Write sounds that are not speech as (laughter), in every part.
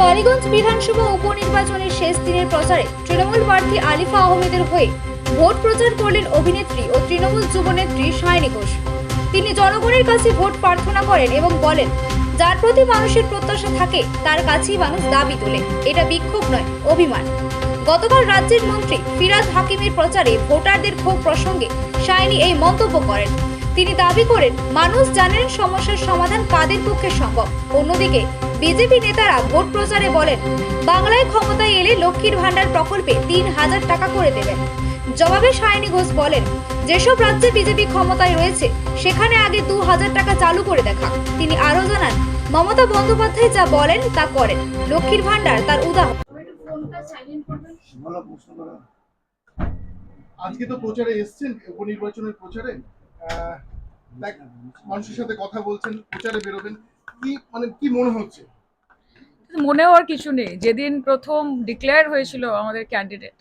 কালীগঞ্জ বিধানসভা উপনির্বাচনের শেষ দিনের প্রচারে তৃণমূল প্রার্থী আলিফা আহমেদের হয়ে ভোট প্রচার করলেন অভিনেত্রী ও তৃণমূল যুবনেত্রী সায়নী ঘোষ। তিনি জনগণের কাছে ভোট প্রার্থনা করেন এবং বলেন, যার প্রতি মানুষের প্রত্যাশা থাকে, তার কাছেই মানুষ দাবি তোলে। এটা বিক্ষোভ নয়, অভিমান। গতকাল রাজ্যের মন্ত্রী ফিরাজ হাকিমের প্রচারে ভোটারদের ক্ষোভ প্রসঙ্গে সায়নী এই মন্তব্য করেন। তিনি দাবি করেন, মানুষ জানেন সমস্যার সমাধান কাদের পক্ষে সম্ভব। অন্যদিকে, বিজেপি নেতারা ভোট প্রচারে বলেন, বাংলায় ক্ষমতায় এলে লক্ষ্মীর ভাণ্ডার প্রকল্পে তিন হাজার টাকা করে দেবেন। জবাবে সায়নী ঘোষ বলেন, যেসব রাজ্যে বিজেপি ক্ষমতায় রয়েছে, সেখানে আগে দু হাজার টাকা চালু করে দেখা তিনি আরও জানান, মমতা বন্দ্যোপাধ্যায় যা বলেন, তা করেন। লক্ষ্মীর ভাণ্ডার তার উদাহরণ। আজকে তো প্রচারে এসছেন, উপনির্বাচনের প্রচারে। মানুষের সাথে কথা বলছেন, প্রচারে বেরোবেন, কি মানে কি মনে হচ্ছে? মনে হওয়ার কিছু নেই। যেদিন প্রথম ডিক্লেয়ার হয়েছিল আমাদের ক্যান্ডিডেট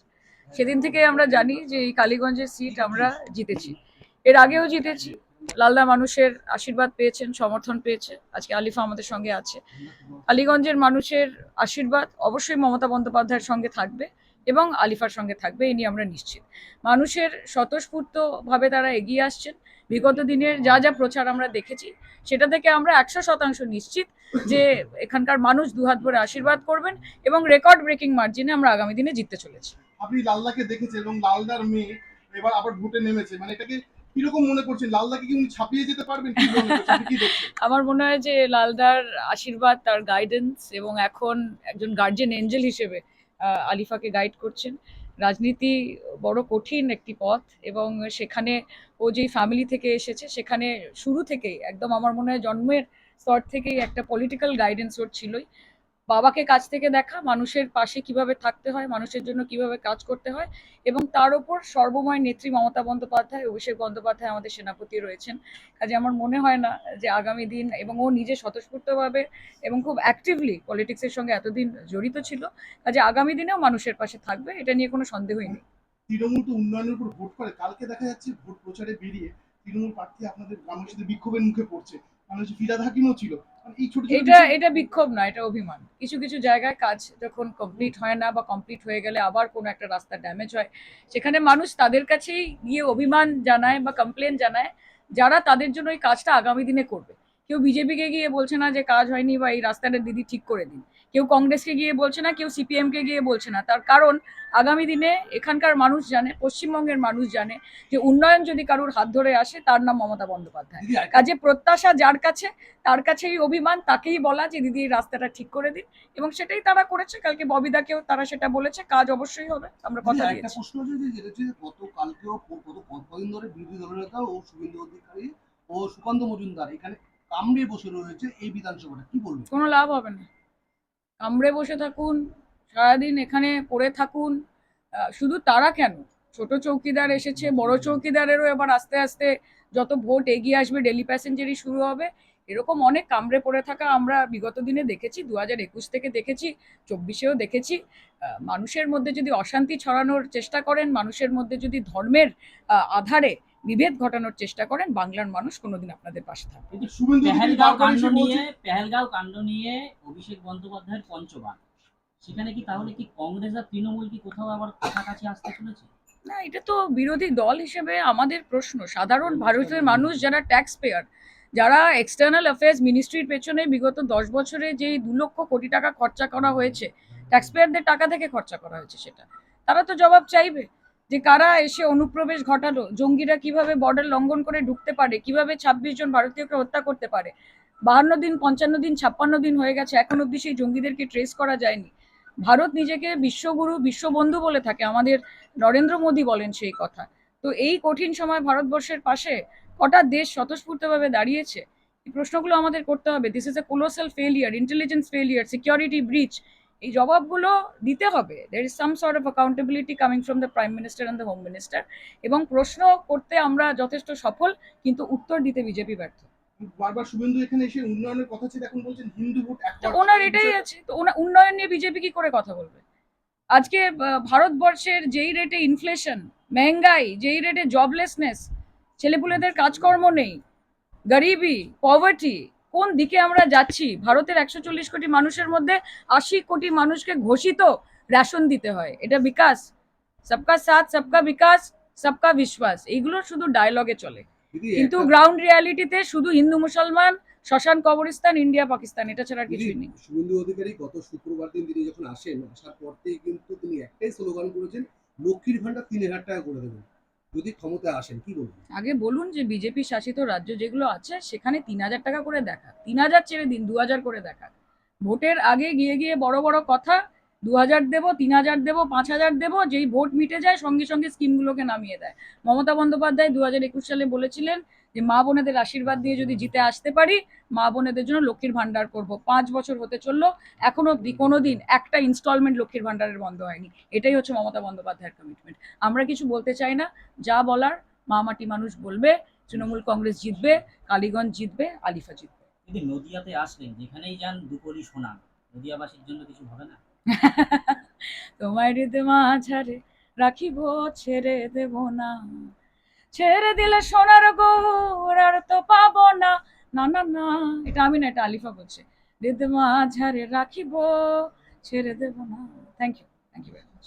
সেদিন থেকে আমরা জানি যে এই কালীগঞ্জের সিট আমরা জিতেছি। এর আগেও জিতেছি। লালদা মানুষের আশীর্বাদ পেয়েছেন, সমর্থন পেয়েছে। আজকে আলিফা আমাদের সঙ্গে আছে। আলীগঞ্জের মানুষের আশীর্বাদ অবশ্যই মমতা বন্দ্যোপাধ্যায়ের সঙ্গে থাকবে। এবং আলিফার সঙ্গে থাকবে এই নিয়ে আমরা নিশ্চিত। মানুষের স্বতঃস্ফূর্তভাবে তারা এগিয়ে আসছেন। বিগত দিনের যা যা প্রচার আমরা দেখেছি সেটা থেকে আমরা একশো শতাংশ নিশ্চিত যে এখানকার মানুষ দুহাত ভরে আশীর্বাদ করবেন এবং রেকর্ড ব্রেকিং মার্জিনে আমরা আগামী দিনে জিততে চলেছি। আপনি লালদাকে দেখেছেন এবং লালদার মেয়ে এবার আবার ভোটে নেমেছে। মানে এটাকে কীরকম মনে করছেন? লালদাকে কি উনি ছাপিয়ে যেতে পারবেন? কি করছেন? আপনি কি দেখছেন? আমার মনে হয় যে লালদার আশীর্বাদ তার গাইডেন্স এবং এখন একজন গার্জিয়ান এঞ্জেল হিসেবে আলিফাকে গাইড করছেন। রাজনীতি বড় কঠিন একটি পথ এবং সেখানে ও যেই ফ্যামিলি থেকে এসেছে, সেখানে শুরু থেকেই, একদম আমার মনে হয় জন্মের স্তর থেকেই একটা পলিটিক্যাল গাইডেন্স ওর ছিলই। বাবাকে কাছ থেকে দেখা, মানুষের পাশে কীভাবে থাকতে হয়, মানুষের জন্য কীভাবে কাজ করতে হয় এবং তার ওপর সর্বময় নেত্রী মমতা বন্দ্যোপাধ্যায়, অভিষেক বন্দ্যোপাধ্যায় আমাদের সেনাপতি রয়েছেন। কাজে আমার মনে হয় না যে আগামী দিন এবং ও নিজে স্বতঃস্ফূর্তভাবে এবং খুব অ্যাক্টিভলি পলিটিক্সের সঙ্গে এতদিন জড়িত ছিল, কাজে আগামী দিনেও মানুষের পাশে থাকবে, এটা নিয়ে কোনো সন্দেহই নেই। তৃণমূল তো উন্নয়নের উপর ভোট করে, কালকে দেখা যাচ্ছে ভোট প্রচারে বেরিয়ে তৃণমূল প্রার্থী আপনাদের গ্রামের সাথে বিক্ষোভের মুখে পড়ছে। মানে হচ্ছে ফিরাদ হাকিমও ছিল। মানে এটা এটা বিক্ষোভ না এটা অভিমান। কিছু কিছু জায়গায় কাজ যখন কমপ্লিট হয় না বা কমপ্লিট হয়ে গেলে আবার কোনো একটা রাস্তা ড্যামেজ হয় সেখানে মানুষ তাদের কাছেই গিয়ে অভিমান জানায় বা কমপ্লেন জানায় যারা তাদের জন্য ওই কাজটা আগামী দিনে করবে। কেউ বিজেপিকে গিয়ে বলছে না যে কাজ হয়নি বা এই রাস্তাটা দিদি ঠিক করে দিন। কেউ কংগ্রেসকে গিয়ে বলছে না কেউ সিপিএমকে গিয়ে বলছে না। তার কারণ আগামী দিনে এখানকার মানুষ জানে পশ্চিমবঙ্গের মানুষ জানে যে উন্নয়ন যদি কারোর হাত ধরে আসে তার নাম মমতা বন্দ্যোপাধ্যায়। কাজে প্রত্যাশা যার কাছে তার কাছেই অভিমান তাকেই বলা যে দিদি এই রাস্তাটা ঠিক করে দিন। এবং সেটাই তারা করেছে। কালকে ববিদাকেও তারা সেটা বলেছে। কাজ অবশ্যই হবে। আমরা কথা একটা দিয়েছি। প্রশ্ন হচ্ছে যে যেটা হচ্ছে গত কালকেও প- গত ক- কদিন ধরে বিরোধী দলনেতা ও শুভেন্দু অধিকারী ও সুকান্ত মজুমদার এখানে কামড়ে বসে রয়েছে এই বিধানসভাটা, কি বলবেন? কোনো লাভ হবে না। কামড়ে বসে থাকুন, সারাদিন এখানে পড়ে থাকুন। শুধু তারা কেন? ছোট চৌকিদার এসেছে, বড় চৌকিদারেরও এবার আস্তে আস্তে যত ভোট এগিয়ে আসবে ডেলি প্যাসেঞ্জারই শুরু হবে। এরকম অনেক কামড়ে পড়ে থাকা আমরা বিগত দিনে দেখেছি দু হাজার একুশ থেকে দেখেছি, চব্বিশেও দেখেছি। মানুষের মধ্যে যদি অশান্তি ছড়ানোর চেষ্টা করেন, মানুষের মধ্যে যদি ধর্মের আধারে বিভেদ ঘটানোর চেষ্টা করেন বাংলার মানুষ কোনোদিন আপনাদের পাশে থাকবে পেহেলগাঁও কাণ্ড নিয়ে পেহেলগাঁও কাণ্ড নিয়ে অভিষেক বন্দ্যোপাধ্যায়ের পঞ্চবার সেখানে কি তাহলে কি কংগ্রেস আর তৃণমূল কি কোথাও আবার কাছাকাছি আসতে চলেছে? না এটা তো বিরোধী দল হিসেবে আমাদের প্রশ্ন। সাধারণ ভারতের মানুষ যারা ট্যাক্স পেয়ার যারা এক্সটার্নাল অ্যাফেয়ার্স মিনিস্ট্রির পেছনে বিগত দশ বছরে যেই দু লক্ষ কোটি টাকা খরচা করা হয়েছে ট্যাক্স পেয়ারদের টাকা থেকে খরচা করা হয়েছে সেটা। তারা তো জবাব চাইবে। যে কারা এসে অনুপ্রবেশ ঘটালো? জঙ্গিরা কীভাবে বর্ডার লঙ্ঘন করে ঢুকতে পারে? কীভাবে ছাব্বিশ জন ভারতীয়কে হত্যা করতে পারে? বাহান্ন দিন, পঞ্চান্ন দিন, ছাপ্পান্ন দিন হয়ে গেছে, এখন অব্দি সেই জঙ্গিদেরকে ট্রেস করা যায়নি। ভারত নিজেকে বিশ্বগুরু, বিশ্ববন্ধু বলে থাকে, আমাদের নরেন্দ্র মোদী বলেন সেই কথা। তো এই কঠিন সময় ভারতবর্ষের পাশে কটা দেশ স্বতঃস্ফূর্তভাবে দাঁড়িয়েছে? এই প্রশ্নগুলো আমাদের করতে হবে। This is a colossal failure intelligence failure security breach এই জবাবগুলো দিতে হবে। There is some sort of accountability coming from the prime minister and the home minister এবং প্রশ্ন করতে আমরা যথেষ্ট সফল কিন্তু উত্তর দিতে বিজেপি ব্যর্থ। বারবার শুভেন্দু এখানে এসে উন্নয়নের কথা ছিল এখন বলছেন হিন্দু ভোট ওনার এটাই আছে তো ওনার উন্নয়ন নিয়ে বিজেপি কি করে কথা বলবে? আজকে ভারতবর্ষের যেই রেটে ইনফ্লেশন মেহঙ্গাই যেই রেটে জবলেসনেস ছেলেপুলেদের কাজকর্ম নেই গরিবি পভার্টি কোন দিকে আমরা যাচ্ছি? ভারতের একশো চল্লিশ কোটি মানুষের মধ্যে আশি কোটি মানুষকে ঘোষিত রেশন দিতে হয়। এটা বিকাশ। সবকা সাথ সবকা বিকাশ সবকা বিশ্বাস। এইগুলো শুধু ডায়লগে চলে। কিন্তু গ্রাউন্ড রিয়ালিটিতে শুধু হিন্দু মুসলমান শ্মশান কবরস্থান ইন্ডিয়া পাকিস্তান এটা ছাড়া কিছুই নেই। শুভেন্দু অধিকারী গত শুক্রবার দিন তিনি যখন আসেন আসার পর থেকেই কিন্তু তিনি একটাই স্লোগান করেছেন লক্ষ্মীর ভান্ডার তিন হাজার টাকা করে দেবেন। যদি ক্ষমতায় আসেন, কি বলবেন? আগে বলুন যে বিজেপি শাসিত রাজ্য যেগুলো আছে, সেখানে তিন হাজার টাকা করে দেখা। তিন হাজার ছেড়ে দিন, দু হাজার করে দেখা। ভোটের আগে গিয়ে গিয়ে বড় বড় কথা দু হাজার দেবো তিন হাজার দেবো পাঁচ হাজার দেবো, যেই ভোট মিটে যায় সঙ্গে সঙ্গে স্কিমগুলোকে নামিয়ে দেয়। মমতা বন্দ্যোপাধ্যায় দু হাজার একুশ সালে বলেছিলেন যে, মা বোনেদের আশীর্বাদ দিয়ে যদি জিতে আসতে পারি, মা বোনেদের জন্য লক্ষ্মীর ভান্ডার করব। পাঁচ বছর হতে চলল, এখনও অব্দি কোনো দিন একটা ইনস্টলমেন্ট লক্ষ্মীর ভান্ডারের বন্ধ হয়নি। এটাই হচ্ছে মমতা বন্দ্যোপাধ্যায়ের কমিটমেন্ট আমরা কিছু বলতে চাই না, যা বলার মা মাটি মানুষ বলবে, তৃণমূল কংগ্রেস জিতবে, কালীগঞ্জ জিতবে, আলিফা জিতবে। নদিয়াতে আসলেন, যেখানেই যান দুকলি সোনা। নদিয়াবাসীর জন্য কিছু হবে না? (laughs) তোমায় মা ছাড়ে রাখিব, ছেড়ে দেব না। ছেড়ে দিলে সোনার গৌর আর তো পাবো না। না না না, এটা আমি না, এটা আলিফা বলছে। মা ঝাড়ে রাখিব, ছেড়ে দেব না। Thank you thank you very much